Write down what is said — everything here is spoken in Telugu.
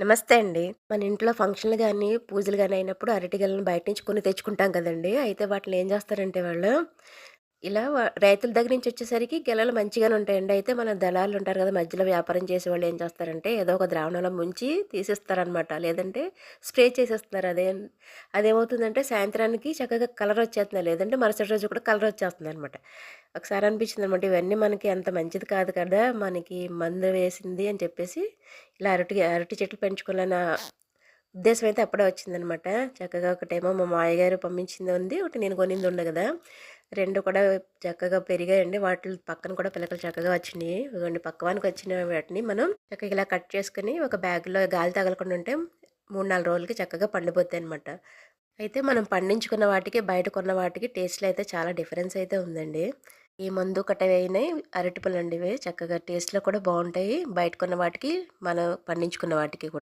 నమస్తే అండి. మన ఇంట్లో ఫంక్షన్‌లు కానీ పూజలు కానీ అయినప్పుడు అరటి గెలను బయట నుంచి కొని తెచ్చుకుంటాం కదండీ! అయితే వాటిని ఏం చేస్తారంటే వాళ్ళు, ఇలా రైతుల దగ్గర నుంచి వచ్చేసరికి గెలలు మంచిగానే ఉంటాయండి. అయితే మన దళాలు ఉంటారు కదా! మధ్యలో వ్యాపారం చేసేవాళ్ళు ఏం చేస్తారంటే, ఏదో ఒక ద్రావణంలో ముంచి తీసేస్తారనమాట లేదంటే స్ప్రే చేసేస్తున్నారు. అదే అదేమవుతుందంటే సాయంత్రానికి చక్కగా కలర్ వచ్చేస్తుంది. లేదంటే మరుసటి రోజు కూడా కలర్ వచ్చేస్తుందనమాట. ఒకసారి అనిపించింది అనమాట ఇవన్నీ మనకి అంత మంచిది కాదు కదా! మనకి మందు వేసింది అని చెప్పేసి ఇలా అరటి అరటి చెట్లు పెంచుకోవాలన్న ఉద్దేశం అయితే అప్పుడే వచ్చిందనమాట. చక్కగా ఒకటేమో మా మాయగారు గారు పంపించింది ఉంది. ఒకటి నేను కొనింది ఉండే కదా! రెండు కూడా చక్కగా పెరిగాయండి. వాటి పక్కన కూడా పిలకలు చక్కగా వచ్చినాయి ఇవ్వండి పక్కవానికి వచ్చిన వాటిని మనం చక్కగా ఇలా కట్ చేసుకుని ఒక బ్యాగ్‌లో గాలి తగలకుండా ఉంటే 3, 4 రోజులకి చక్కగా పండిపోతాయి అనమాట అయితే మనం పండించుకున్న వాటికి, బయట కొన్న వాటికి టేస్ట్‌లో అయితే చాలా డిఫరెన్స్ అయితే ఉందండి. ఈ మందు కట్ట అరటిపళ్ళు అరటిపళ్ళండి ఇవి. చక్కగా టేస్ట్‌లో కూడా బాగుంటాయి బయట కొన్న వాటికి, మనం పండించుకున్న వాటికి కూడా.